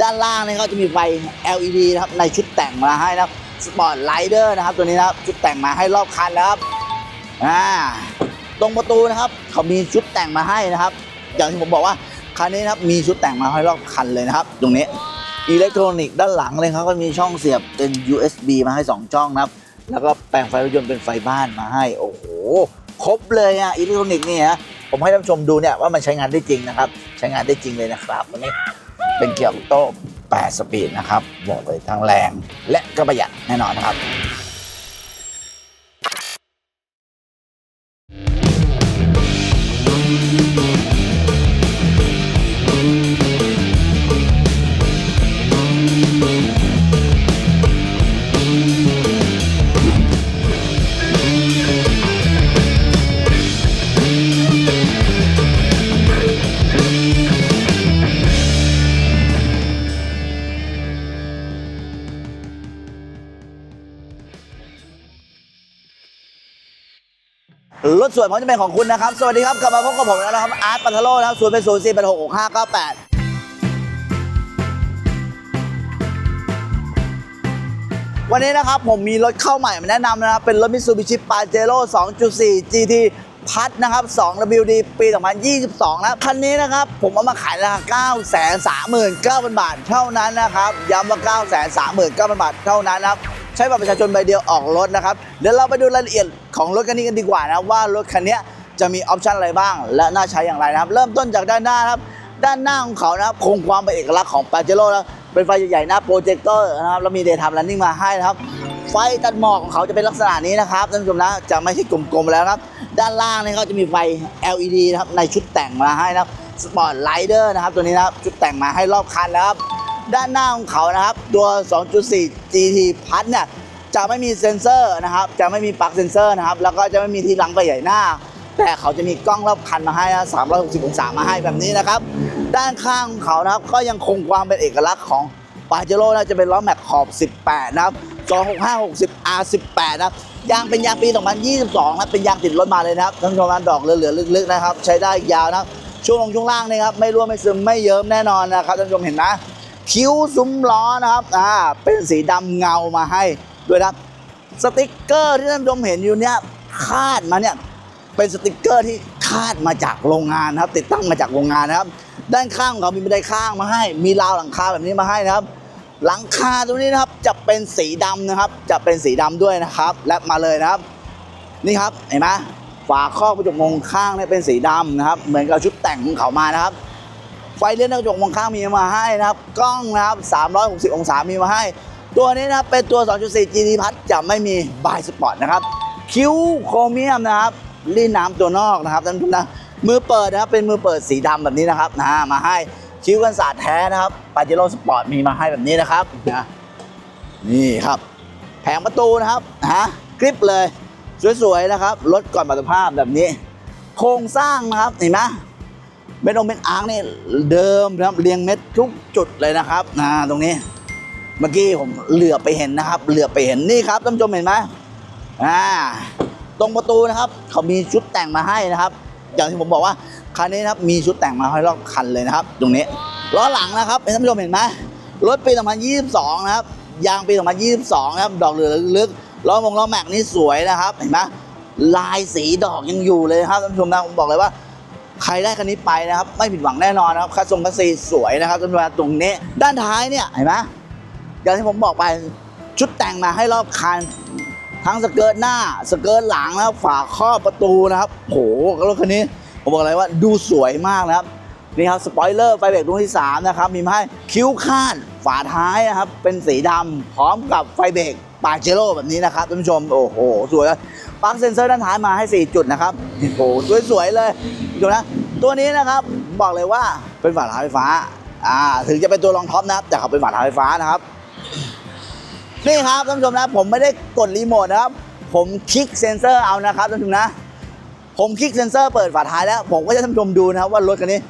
ด้านล่างนี่เขาจะมีไฟ LED นะครับในชุดแต่งมาให้นะครับสปอร์ตไลเดอร์นะครับตัวนี้นะครับชุดแต่งมาให้รอบคันแล้วครับอ่าตรงประตูนะครับเขามีชุดแต่งมาให้นะครับ อย่างที่ผมบอกว่าคันนี้นะครับมีชุดแต่งมาให้รอบคันเลยนะครับ ตรงนี้อิเล็กทรอนิกส์ด้านหลังเลยครับก็มีช่องเสียบเป็น USB มาให้ 2 ช่องนะครับ แล้วก็แปลงไฟรถยนต์เป็นไฟบ้านมาให้ โอ้โห ครบเลยอะอิเล็กทรอนิกส์นี่ฮะผมให้ท่านชมดูเนี่ยว่ามันใช้งานได้จริงนะครับ ใช้งานได้จริงเลยนะครับวันนี้ เป็นเกียร์ออโต้8สปีดนะครับบอกเลยทั้งแรงและก็ประหยัดแน่นอนครับ รถสวยพร้อมจะเป็นของคุณนะครับ สวัสดีครับ กลับมาพบกับผมแล้วนะครับ อาร์ตปัทโลนะครับศูนย์เป็นศูนย์สี่เป็นหกหกห้าเก้าแปดวันนี้นะครับผมมีรถเข้าใหม่มาแนะนำนะครับ เป็นรถมิ t ซูบิชิปาเจโร่2.4 GT พัดนะครับ 2 WD ปี 2022 นะครับคันนี้นะครับ ผมเอามาขายราคา 939,000 บาท เท่านั้นนะครับ ย้ำว่า 939,000 บาท เท่านั้นนะครับ ใช้บัตรประชาชนใบเดียวออกรถนะครับเดี๋ยวเราไปดูรายละเอียดของรถคันนี้กันดีกว่านะว่ารถคันนี้จะมีออปชันอะไรบ้าง และน่าใช้อย่างไรนะครับ เริ่มต้นจากด้านหน้าครับ ด้านหน้าของเขานะครับคงความเป็นเอกลักษณ์ของปาเจโร่นะเป็นไฟใหญ่ๆหน้าโปรเจคเตอร์นะครับแล้วมีเดย์ไทม์ r นนิ่งมาให้นะครับไฟตัดหมอกของเขาจะเป็นลักษณะนี้นะครับท่านผู้ชมนะจะไม่ใช่กลมๆแล้วครับ ด้านล่างนี่เขาจะมีไฟ LED นะครับในชุดแต่งมาให้นะครับสปอร์ตไลเดอร์นะครับตัวนี้นะครับชุดแต่งมาให้รอบคันแล้วครับ ด้านหน้าของเขานะครับ ตัว 2.4 GT พัดเนี่ยจะไม่มีเซ็นเซอร์นะครับ จะไม่มีปลั๊กเซ็นเซอร์นะครับ แล้วก็จะไม่มีที่หลังไฟใหญ่หน้า แต่เขาจะมีกล้องรอบคันมาให้นะ360 องศามาให้แบบนี้นะครับ ด้านข้างของเขานะครับ ก็ยังคงความเป็นเอกลักษณ์ของปาเจโร่นะจะเป็นล้อแม็กขอบ 18 นะครับ 265 60 R18 นะครับ ยางเป็นยางปี 2022นะเป็นยางติดรถมาเลยนะครับท่านผู้ชมนดอกเหลือๆลึกๆนะครับ ใช้ได้ยาวนะครับช่วงลงช่วงล่างนี่ครับ ไม่รั่วไม่ซึมไม่เยิ้มแน่นอนนะครับท่านผู้ชมเห็นไหม คิ้วซุ้มล้อนะครับอ่าเป็นสีดำเงามาให้ด้วยนะสติกเกอร์ที่ท่านผู้ชมเห็นอยู่เนี่ยคาดมาเนี่ยเป็นสติกเกอร์ที่คาดมาจากโรงงานนะครับ ติดตั้งมาจากโรงงานนะครับ ด้านข้างของเขามีบันไดข้างมาให้ มีราวหลังคาแบบนี้มาให้นะครับ หลังคาตรงนี้นะครับจะเป็นสีดำนะครับ จะเป็นสีดำด้วยนะครับ และมาเลยนะครับ นี่ครับเห็นไหมฝาครอบกระจกมองข้างเนี่ยเป็นสีดำนะครับ เหมือนกับชุดแต่งของเขามานะครับ ไฟเลื่อนกระจกมองข้างมีมาให้นะครับ กล้องนะครับ 360 องศามีมาให้ ตัวนี้นะครับเป็นตัว 2.4 GT พัดจะไม่มีบายสปอร์ตนะครับ คิ้วโครเมียมนะครับรีดน้ำตัวนอกนะครับท่านผู้ชมนะมือเปิดนะครับเป็นมือเปิดสีดำแบบนี้นะครับนะมาให้คิ้วกันศาสตร์แท้นะครับปาเจโร่สปอร์ตมีมาให้แบบนี้นะครับนะนี่ครับ แผงประตูนะครับฮะกริปเลย สวยๆนะครับรถก่อนบัตรภาพแบบนี้ โครงสร้างนะครับเห็นไหม เม็ดองเม็ดอาร์คนี่เดิมนะครับเรียงเม็ดทุกจุดเลยนะครับนะตรงนี้เมื่อกี้ผมเหลือไปเห็นนะครับ เหลือไปเห็นนี่ครับท่านผู้ชมเห็นไหมอ่าตรงประตูนะครับ เขามีชุดแต่งมาให้นะครับ อย่างที่ผมบอกว่าคันนี้นะครับมีชุดแต่งมาให้รอบคันเลยนะครับ ตรงนี้ล้อหลังนะครับท่านผู้ชมเห็นไหมรถปี 2022 นะครับยางปี 2022 นะครับ ดอกเหลือลึกล้อมงล้อแม็กนี่สวยนะครับ เห็นไหมลายสีดอกยังอยู่เลยครับท่านผู้ชมนะผมบอกเลยว่า ใครได้คันนี้ไปนะครับ ไม่ผิดหวังแน่นอนนะครับคัสซงคัสซีสวยนะครับท่านผู้ชมตรงนี้ ด้านท้ายเนี่ยเห็นไหมอย่างที่ผมบอกไปชุดแต่งมาให้รอบคันทั้งสเกิร์ตหน้าสเกิร์ตหลังนะครับฝาครอบประตูนะครับโหรถคันนี้ผมบอกเลยว่าดูสวยมากนะครับนี่ครับสปอยเลอร์ไฟเบรกดวงที่3นะครับมีมาให้คิ้วคาดฝาท้ายนะครับเป็นสีดำพร้อมกับไฟเบรกปาเจโร่แบบนี้นะครับท่านผู้ชมโอ้โหสวย ปลั๊กเซนเซอร์ด้านท้ายมาให้ 4 จุดนะครับโอ้โหสวยๆเลยดูนะตัวนี้นะครับบอกเลยว่าเป็นฝาท้ายไฟฟ้าอ่าถึงจะเป็นตัวรองท็อปนะครับแต่เขาเป็นฝาท้ายไฟฟ้านะครับ นี่ครับท่านผู้ชมนะผมไม่ได้กดรีโมทนะครับ ผมคลิกเซ็นเซอร์เอานะครับท่านผู้ชมนะ ผมคลิกเซ็นเซอร์เปิดฝาท้ายแล้ว ผมก็จะท่านผู้ชมดูนะครับว่ารถคันนี้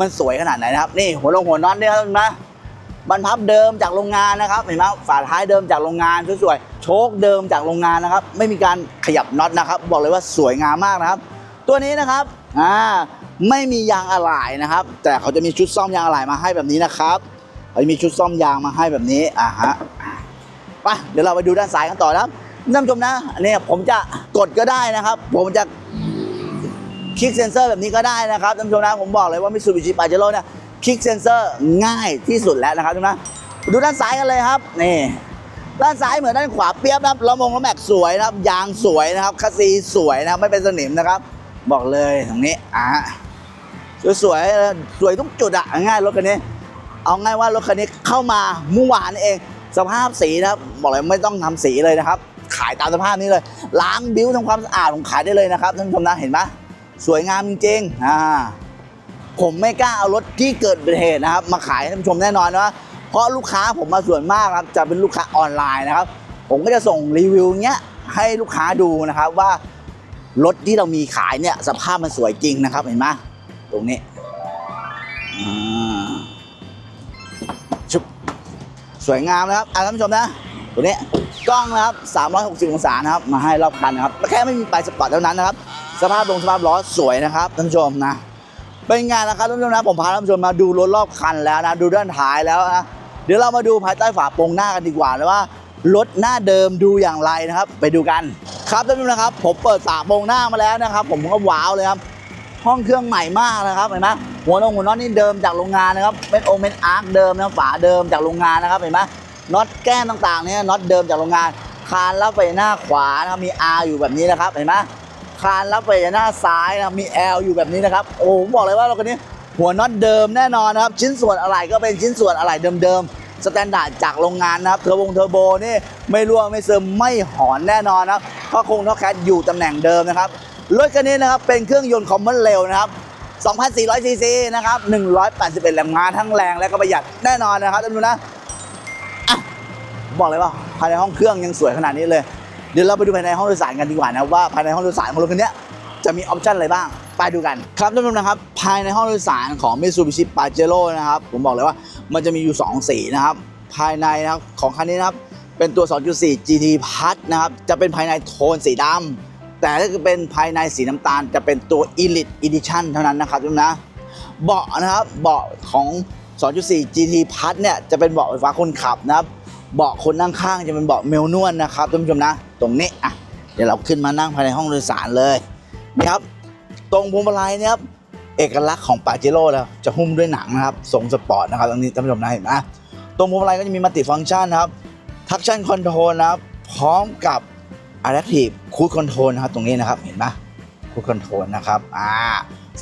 มันสวยขนาดไหนนะครับ นี่หัวลงหัวน็อตเนี่ยครับท่านผู้ชมนะ บรรพับเดิมจากโรงงานนะครับเห็นไหมฝาท้ายเดิมจากโรงงานสวยๆโชคเดิมจากโรงงานนะครับ ไม่มีการขยับน็อตนะครับ บอกเลยว่าสวยงามมากนะครับ ตัวนี้นะครับอ่าไม่มียางอะไหล่นะครับ แต่เขาจะมีชุดซ่อมยางอะไหล่มาให้แบบนี้นะครับเขาจะมีชุดซ่อมยางมาให้แบบนี้อ่าฮะไปเดี๋ยวเราไปดูด้านซ้ายกันต่อนะครับท่านผู้ชมนะอันนี้ผมจะกดก็ได้นะครับ ผมจะคลิกเซนเซอร์แบบนี้ก็ได้นะครับท่านผู้ชมนะผมบอกเลยว่ามิ t ูบิชิปาเจโร่เนี่ย คลิกเซนเซอร์ง่ายที่สุดแล้วนะครับท่านผู้ชมนดูด้านซ้ายกันเลยครับนี่ด้านซ้ายเหมือนด้านขวาเปียบนะครับล้อมงล้อแม็กสวยนะครับ ยางสวยนะครับคัสซีสวยนะครับไม่เป็นสนิมนะครับ บอกเลยตรงนี้อะสวยๆสวยทุกจุดอะง่ายรถคันนี้ เอาง่ายว่ารถคันนี้เข้ามาเมื่อวานนี่เอง สภาพสีนะครับ บอกเลยไม่ต้องทำสีเลยนะครับ ขายตามสภาพนี้เลย ล้างบิ้วทำความสะอาดผมขายได้เลยนะครับท่านผู้ชมนะเห็นไหมสวยงามจริงๆอ่า ผมไม่กล้าเอารถที่เกิดเหตุนะครับ มาขายให้ท่านผู้ชมแน่นอนนะเพราะลูกค้าผมมาส่วนมากครับจะเป็นลูกค้าออนไลน์นะครับ ผมก็จะส่งรีวิวเงี้ยให้ลูกค้าดูนะครับว่ารถที่เรามีขายเนี่ยสภาพมันสวยจริงนะครับเห็นไหมตรงนี้อ่าชุบสวยงามนะครับอะท่านผู้ชมนะตัวนี้กล้องนะครับ 360 องศานะครับ มาให้รอบคันนะครับแค่ไม่มีปลายสปอร์ตเท่านั้นนะครับ สภาพลงสภาพล้อสวยนะครับท่านผู้ชมนะ เป็นไงนะครับท่านผู้ชมนะผมพาท่านผู้ชมมาดูรถรอบคันแล้วนะดูด้านท้ายแล้วนะเดี๋ยวเรามาดูภายใต้ฝาโปรงหน้ากันดีกว่านะว่ารถหน้าเดิมดูอย่างไรนะครับ ไปดูกันครับท่านผู้ชมนะครับ ผมเปิดฝาโปรงหน้ามาแล้วนะครับ ผมก็ว้าวเลยครับห้องเครื่องใหม่มากนะครับเห็นไหมหัวนงหัวน็อตนี่เดิมจากโรงงานนะครับเป็นโอเมนอาร์คเดิมนะฝาเดิมจากโรงงานนะครับเห็นไหมน็อตแก้มต่างๆเนี่ยน็อตเดิมจากโรงงานคานรับไปหน้าขวานะครับมี R อยู่แบบนี้นะครับเห็นไหม คานรับไปหน้าซ้ายนะมี L อลอยู่แบบนี้นะครับโอ้ผมบอกเลยว่ารถคันนี้หัวน็อตเดิมแน่นอนนะครับ ชิ้นส่วนอะไรก็เป็นชิ้นส่วนอะไรเดิมๆสแตนดาร์ดจากโรงงานนะครับเทอร์โบเทอร์โบนี่ไม่รั่วไม่ซึมไม่หอนแน่นอนนะครับเพราะคงท่อแคทอยู่ตำแหน่งเดิมนะครับรถคันนี้นะครับเป็นเครื่องยนต์คอมมอนเร็วนะครับ2,400ซีซีนะครับ181แรงม้าทั้งแรงและก็ประหยัดแน่นอนนะครับท่านผู้นะบอกเลยว่าภายในห้องเครื่องยังสวยขนาดนี้เลย เดี๋ยวเราไปดูภายในห้องโดยสารกันดีกว่านะว่าภายในห้องโดยสารของรถคันนี้จะมีออปชั่นอะไรบ้าง ไปดูกัน ครับท่านผู้ชมนะครับ ภายในห้องโดยสารของ Mitsubishi Pajero นะครับ ผมบอกเลยว่ามันจะมีอยู่ 2 สีนะครับ ภายในนะครับของคันนี้นะครับ เป็นตัว 2.4 GT Plus นะครับ จะเป็นภายในโทนสีดำแต่ถ้าเป็นภายในสีน้ำตาล จะเป็นตัว Elite Edition เท่านั้นนะครับทุกท่านนะเบาะนะครับเบาะของ 2.4 GT Plus เนี่ยจะเป็นเบาะไฟฟ้าคนขับนะครับ เบาะคนนั่งข้างจะเป็นเบาะเมลนวลนะครับท่านผู้ชมนะ ตรงนี้อะเดี๋ยวเราขึ้นมานั่งภายในห้องโดยสารเลยนี่ครับ ตรงพวงมาลัยเนี่ยครับเอกลักษณ์ของปาเจโร่แล้วจะหุ้มด้วยหนังนะครับทรงสปอร์ตนะครับตรงนี้ท่านผู้ชมนะเห็นไหมตรงพวงมาลัยก็จะมีมัลติฟังก์ชันนะครับทักชั่นคอนโทรลนะครับพร้อมกับ Adaptive Cruise Control นะครับตรงนี้นะครับเห็นไหม Cruise Control นะครับอ่า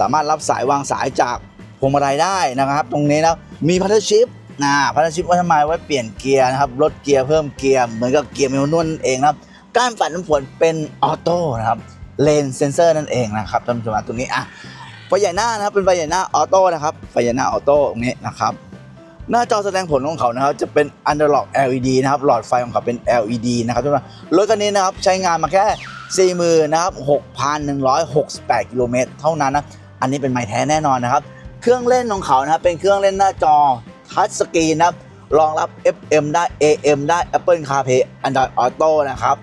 สามารถรับสายวางสายจากพวงมาลัยได้นะครับ ตรงนี้นะมีพัทเทอร์ชิพ นะพัทเทอร์ชิพไว้ทำไมไว้เปลี่ยนเกียร์นะครับลดเกียร์เพิ่มเกียร์เหมือนกับเกียร์เมลนวลเองนะครับก้านปัดน้ำฝนเป็นออโต้นะครับเลนเซนเซอร์นั่นเองนะครับท่านผู้ชมตรงนี้อะไฟใหญ่หน้านะครับเป็นไฟใหญ่หน้าออโต้นะครับไฟใหญ่หน้าออโต้ตรงนี้นะครับหน้าจอแสดงผลของเขานะครับจะเป็น Analog LED นะครับหลอดไฟของเขาเป็น LED นะครับทุกท่านรถคันนี้นะครับใช้งานมาแค่4 0,000ื่นนะครับ6,168 กิโลเมตรเท่านั้นนะอันนี้เป็นไม้แท้แน่นอนนะครับ เครื่องเล่นของเขานะครับเป็นเครื่องเล่นหน้าจอ ทัชสกรีนนะครับรองรับ FM ได้ AM ได้ Apple CarPlay Android Auto นะครับ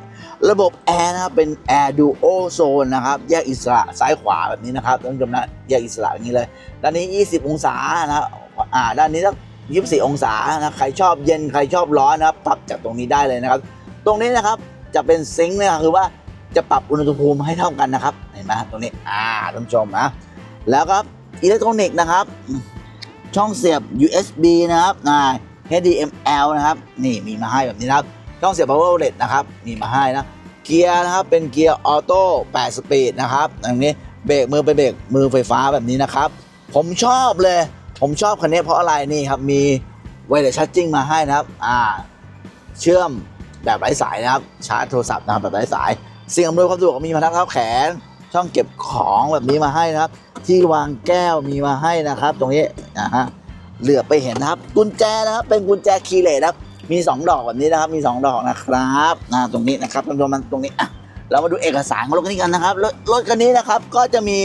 ระบบแอร์นะครับเป็น Air Duo Zone นะครับ แยกอิสระซ้ายขวาแบบนี้นะครับท่านผู้ชมนะแยกอิสระอย่างนี้เลยด้านนี้ 20 องศานะครับอ่าด้านนี้สัก24 องศานะใครชอบเย็นใครชอบร้อนนะครับปรับจากตรงนี้ได้เลยนะครับ ตรงนี้นะครับจะเป็นซิงค์นี่ยคือว่าจะปรับอุณหภูมิให้เท่ากันนะครับ เห็นไหมตรงนี้อ่าท่านผู้ชมนะแล้วครับอิเล็กทรอนิกส์นะครับ ช่องเสียบ USB นะครับอ่า HDML นะครับ นี่มีมาให้แบบนี้นะครับ ช่องเสียบ power outlet นะครับ มีมาให้นะ เกียร์นะครับ เป็นเกียร์ออโต้8สปีดนะครับอย่างนี้เบรกมือไปเบรกมือไฟฟ้าแบบนี้นะครับ ผมชอบเลย ผมชอบคันนี้เพราะอะไรนี่ครับ มีไวเลสชาร์จิ่งมาให้นะครับ อ่า เชื่อมแบบไร้สายนะครับ ชาร์จโทรศัพท์นะครับแบบไร้สาย สิ่งอำนวยความสะดวกมีมาทั้งเท้าแขน ช่องเก็บของแบบนี้มาให้นะครับ ที่วางแก้วมีมาให้นะครับ ตรงนี้นะฮะเหลือไปเห็นนะครับ กุญแจนะครับเป็นกุญแจคีย์เลสครับ มี 2 ดอกแบบนี้นะครับ มี 2 ดอกนะครับนะตรงนี้นะครับท่านผู้ชมมันตรงนี้อะเรามาดูเอกสารของรถคันนี้กันนะครับรถรถคันนี้นะครับก็จะมี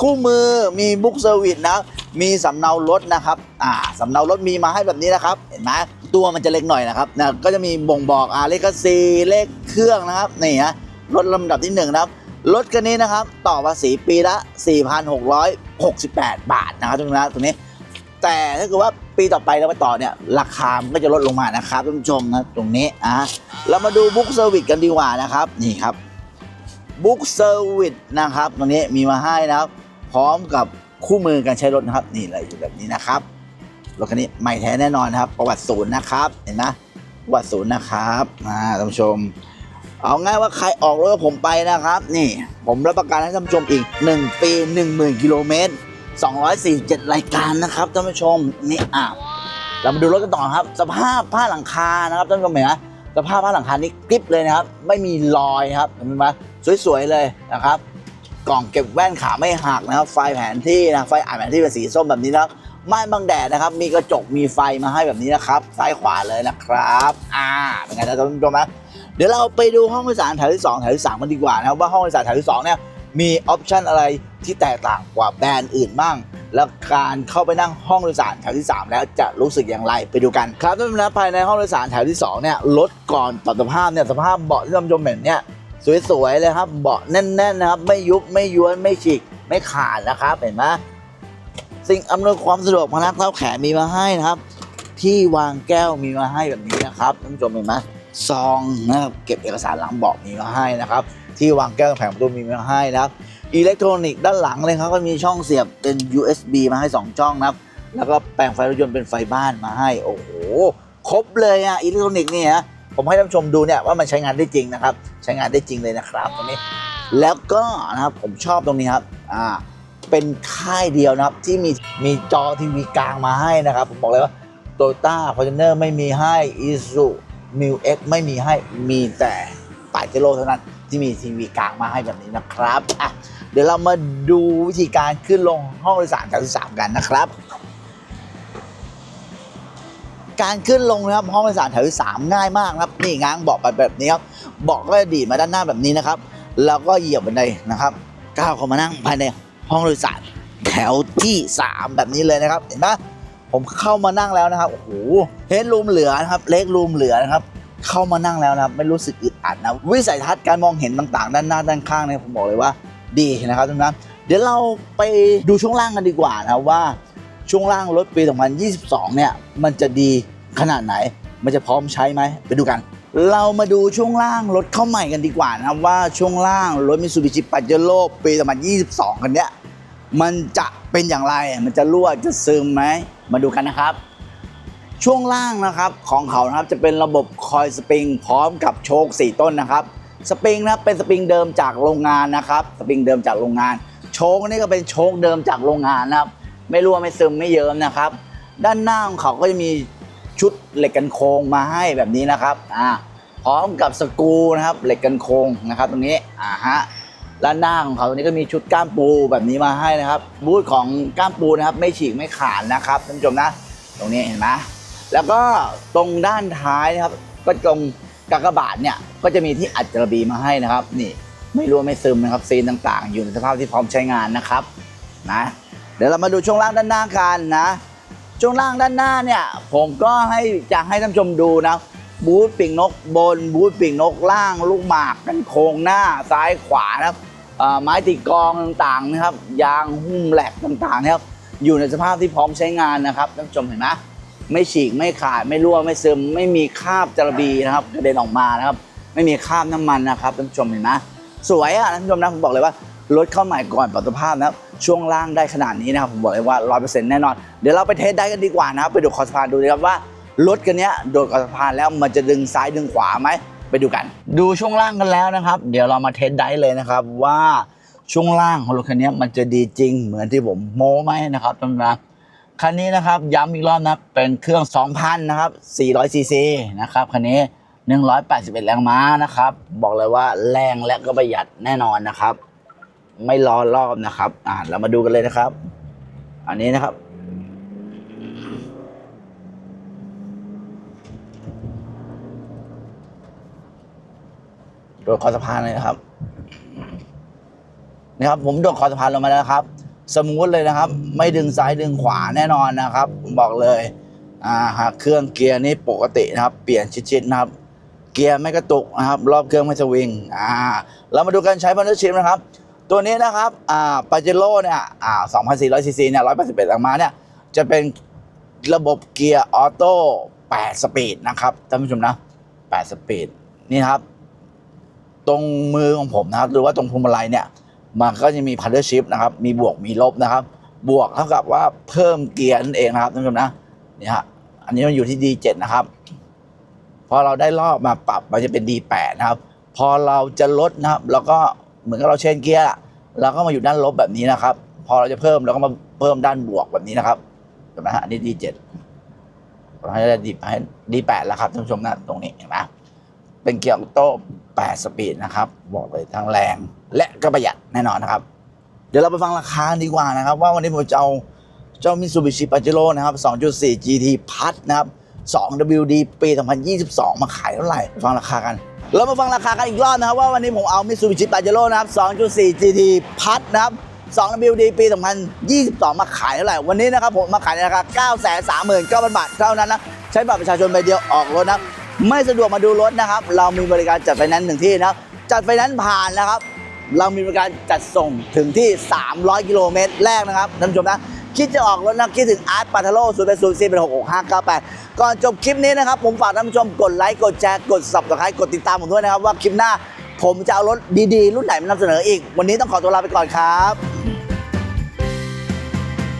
คู่มือมีบุ๊กเซอร์วิสนะมีสำเนารถนะครับอ่าสำเนารถมีมาให้แบบนี้นะครับ เห็นไหมตัวมันจะเล็กหน่อยนะครับนะก็จะมีบ่งบอกอ่าเลขซีเลขเครื่องนะครับนี่ฮะรถลำดับที่หนึ่งนะครับ รถคันนี้นะครับ ต่อภาษีปีละ 4,668 บาทนะครับทุกท่านะตรงนี้ แต่ถ้าเกิดว่าปีต่อไปแล้วไปต่อเนี่ย ราคามันก็จะลดลงมานะครับท่านผู้ชมนะตรงนี้อะเรามาดูบุ๊กเซอร์วิสกันดีกว่านะครับ นี่ครับบุ๊กเซอร์วิสนะครับตรงนี้มีมาให้นะครับ พร้อมกับคู่มือการใช้รถนะครับ นี่เลยอยู่แบบนี้นะครับรถคันนี้ใหม่แท้แน่นอนครับ ประวัติศูนย์นะครับ เห็นไหมประวัติศูนย์นะครับอ่าท่านผู้ชม เอาง่ายว่าใครออกรถกับผมไปนะครับ นี่ผมรับประกันให้ท่านผู้ชมอีก 1 ปี 10,000 กิโลเมตร 247 รายการนะครับท่านผู้ชมนี่อะเรามาดูรถกันต่อครับ สภาพผ้าหลังคานะครับท่านผู้ชมเห็นไหมสภาพผ้าหลังคานี่กริบเลยนะครับ ไม่มีรอยครับเห็นไหมสวยๆเลยนะครับ กล่องเก็บแว่นขาไม่หักนะครับ ไฟแผนที่นะไฟอ่านแผนที่เป็นสีส้มแบบนี้นะครับ ม่านบังแดดนะครับ มีกระจกมีไฟมาให้แบบนี้นะครับ ซ้ายขวาเลยนะครับ อ่า เป็นไงนะท่านผู้ชมเดี๋ยวเราไปดูห้องโดยสารแถวที่2แถวที่3กันดีกว่านะครับว่าห้องโดยสารแถวที่2เนี่ยมีออปชันอะไรที่แตกต่างกว่าแบรนด์อื่นบ้างแล้วการเข้าไปนั่งห้องโดยสารแถวที่ 3 แล้วจะรู้สึกอย่างไรไปดูกันครับท่านผู้ชมนะภายในห้องโดยสารแถวที่2เนี่ยรถก่อนปรับสภาพเนี่ยสภาพเบาะที่ท่านผู้ชมเห็นเนี่ยสวยๆเลยครับเบาะแน่นๆนะครับไม่ยุบไม่ย้วนไม่ฉีกไม่ขาดนะครับเห็นไหม สิ่งอำนวยความสะดวกพนักเท้าแขนมีมาให้นะครับ ที่วางแก้วมีมาให้แบบนี้นะครับท่านผู้ชมเห็นไหมซองนะครับเก็บเอกสารหลังเบาะมีมาให้นะครับ ที่วางแก้วแผงประตูมีมาให้นะครับอิเล็กทรอนิกส์ด้านหลังเลยครับก็มีช่องเสียบเป็น USB มาให้ 2 ช่องนะครับ แล้วก็แปลงไฟรถยนต์เป็นไฟบ้านมาให้ โอ้โห ครบเลยอะอิเล็กทรอนิกส์เนี่ยผมให้ท่านผู้ชมดูเนี่ยว่ามันใช้งานได้จริงนะครับ ใช้งานได้จริงเลยนะครับตรงนี้ แล้วก็นะครับผมชอบตรงนี้ครับ อ่า เป็นค่ายเดียวนะครับ ที่มีมีจอทีวีกลางมาให้นะครับ ผมบอกเลยว่าโตโยต้าฟอร์จูเนอร์ไม่มีให้อีซูมิวเอ็กไม่มีให้มีแต่ปาเจโร่เท่านั้นที่มีทีวีกลางมาให้แบบนี้นะครับอะเดี๋ยวเรามาดูวิธีการขึ้นลงห้องโดยสารแถวที่สามกันนะครับ การขึ้นลงนะครับห้องโดยสารแถวที่สามง่ายมากครับ นี่ง้างเบาะไปแบบนี้ครับเบาะก็ดีดมาด้านหน้าแบบนี้นะครับ แล้วก็เหยียบบันไดนะครับก้าวเข้ามานั่งภายใน ห้องโดยสารแถวที่ 3 แบบนี้เลยนะครับ เห็นไหมผมเข้ามานั่งแล้วนะครับ โอ้โหเฮดรูมเหลือนะครับ เล็กรูมเหลือนะครับ เข้ามานั่งแล้วนะครับ ไม่รู้สึกอึดอัดนะ วิสัยทัศน์การมองเห็นต่างๆ ด้านหน้าด้านข้างเนี่ยผมบอกเลยว่าดีนะครับทุกท่านเดี๋ยวเราไปดูช่วงล่างกันดีกว่านะครับว่าช่วงล่างรถปี 2022 เนี่ย มันจะดีขนาดไหน มันจะพร้อมใช้ไหม ไปดูกัน เรามาดูช่วงล่างรถเข้าใหม่กันดีกว่านะครับว่าช่วงล่างรถมิ t ูบิชิป a เจโร่ปี 2022 กันเนี้ย มันจะเป็นอย่างไร มันจะรั่วจะซึมไหม มาดูกันนะครับ ช่วงล่างนะครับของเขานะครับจะเป็นระบบคอยสปริงพร้อมกับโชค4 ต้นนะครับ สปริงนะเป็นสปริงเดิมจากโรงงานนะครับ สปริงเดิมจากโรงงาน โชคนี่ก็เป็นโชคเดิมจากโรงงานนะครับ ไม่รั่วไม่ซึมไม่เยิ้มนะครับ ด้านหน้าของเขาก็จะมีชุดเหล็กกันโค้งมาให้แบบนี้นะครับ อ่า พร้อมกับสกรูนะครับ เหล็กกันโค้งนะครับ ตรงนี้ อ่าฮะ ด้านหน้าของเขาตรงนี้ก็มีชุดก้ามปูแบบนี้มาให้นะครับ บูธของก้ามปูนะครับ ไม่ฉีกไม่ขาดนะครับท่านผู้ชมนะ ตรงนี้เห็นไหมแล้วก็ตรงด้านท้ายนะครับ ก็ตรงกากบาทเนี่ยก็จะมีที่อัดกระบีมาให้นะครับ นี่ไม่รั่วไม่ซึมนะครับซีนต่างๆ อยู่ในสภาพที่พร้อมใช้งานนะครับนะเดี๋ยวเรามาดูช่วงล่างด้านหน้ากันนะช่วงล่างด้านหน้าเนี่ยผมก็ให้จะให้ท่านผู้ชมดูนะบูธปีกนกบนบูธปีกนกล่าง ลูกหมากกันโครงหน้าซ้ายขวานะครับ ไม้ตีกองต่างๆนะครับ ยางหุ้มแหลกต่างๆนะครับอยู่ในสภาพที่พร้อมใช้งานนะครับท่านผู้ชมเห็นไหมไม่ฉีกไม่ขาดไม่รั่วไม่ซึม ไม่มีคราบจระบีนะครับกระเด็นออกมานะครับ ไม่มีคราบน้ำมันนะครับท่านผู้ชมเห็นไหมสวยอะท่านผู้ชมนะผมบอกเลยว่ารถเข้าใหม่ก่อนปรับสภาพนะครับช่วงล่างได้ขนาดนี้นะครับผมบอกเลยว่า100%แน่นอน เดี๋ยวเราไปเทสได้กันดีกว่านะครับไปดูคอสพานดูนะครับว่ารถกันเนี้ยโดดคอสพานแล้วมันจะดึงซ้ายดึงขวาไหม ไปดูกัน ดูช่วงล่างกันแล้วนะครับ เดี๋ยวเรามาเทสได้เลยนะครับว่าช่วงล่างของรถคันนี้มันจะดีจริงเหมือนที่ผมโม้ไหมนะครับท่านผู้ชมคันนี้นะครับย้ำอีกรอบนะเป็นเครื่อง 2,000 นะครับ 400 ซีซีนะครับคันนี้ 181 แรงม้านะครับ บอกเลยว่าแรงและก็ประหยัดแน่นอนนะครับ ไม่รอรอบนะครับ อ่าเรามาดูกันเลยนะครับ อันนี้นะครับ โดดคอสะพานเลยนะครับนะครับ ผมโดดคอสะพานลงมาแล้วครับ สมูทเลยนะครับ ไม่ดึงซ้ายดึงขวาแน่นอนนะครับผมบอกเลยอ่าหากเครื่องเกียร์นี่ปกตินะครับ เปลี่ยนชิดๆนะครับ เกียร์ไม่กระตุกนะครับ รอบเครื่องไม่สวิงอ่าเรามาดูการใช้พันธุ์ชิมนะครับ ตัวนี้นะครับอ่าปาเจโร่เนี่ยอ่า2,400ซีซีเนี่ย181แรงม้าเนี่ยจะเป็นระบบเกียร์ออโต้8สปีดนะครับท่านผู้ชมนะ8สปีดนี่ครับ ตรงมือของผมนะครับ หรือว่าตรงพวงมาลัยเนี่ย มันก็จะมีพันเดอร์ชิพนะครับ มีบวกมีลบนะครับ บวกเท่ากับว่าเพิ่มเกียร์นั่นเองนะครับท่านผู้ชมนะนี่ฮะอันนี้มันอยู่ที่ D7 นะครับ พอเราได้รอบมาปรับมันจะเป็น D8 นะครับ พอเราจะลดนะครับแล้วก็เหมือนกับเราเชนเกียร์เราก็มาอยู่ด้านลบแบบนี้นะครับ พอเราจะเพิ่มเราก็มาเพิ่มด้านบวกแบบนี้นะครับเห็นไหมฮะอันนี้ D7 เราให้ได้ D ให้ D8 แล้วครับท่านผู้ชมนะตรงนี้เห็นไหมเป็นเกียร์ออโต้ 8 สปีดนะครับ บอกเลยทั้งแรงและก็ประหยัดแน่นอนนะครับ เดี๋ยวเราไปฟังราคาดีกว่านะครับ ว่าวันนี้ผมจะเอาเจ้า Mitsubishi Pajero นะครับ 2.4 GT พัดนะครับ 2 WD ปี 2022 มาขายเท่าไหร่ฟังราคากัน เรามาฟังราคากันอีกรอบนะครับ ว่าวันนี้ผมเอา Mitsubishi Pajero นะครับ 2.4 GT พัดนะครับ 2 WD ปี 2022 มาขายเท่าไหร่ วันนี้นะครับผมมาขายในราคา 939,000 บาทเท่านั้นนะ ใช้บัตรประชาชนใบเดียวออกรถนะ ไม่สะดวกมาดูรถนะครับ เรามีบริการจัดไฟแนนซ์หนึ่งที่นะครับจัดไฟแนนซ์ผ่านนะครับ เรามีบริการจัดส่งถึงที่ 300 กิโลเมตรแรกนะครับท่านผู้ชมนะคิดจะออกรถนะคิดถึงอาร์ตปาทาโร่ศูนย์แปดศูนย์สี่เป็นหกหกห้าเก้าแปดก่อนจบคลิปนี้นะครับ ผมฝากท่านผู้ชมกดไลค์กดแชร์กด subscribe กดติดตามผมด้วยนะครับ ว่าคลิปหน้าผมจะเอารถดีๆ รุ่นไหนมานำเสนออีก วันนี้ต้องขอตัวลาไปก่อนครับ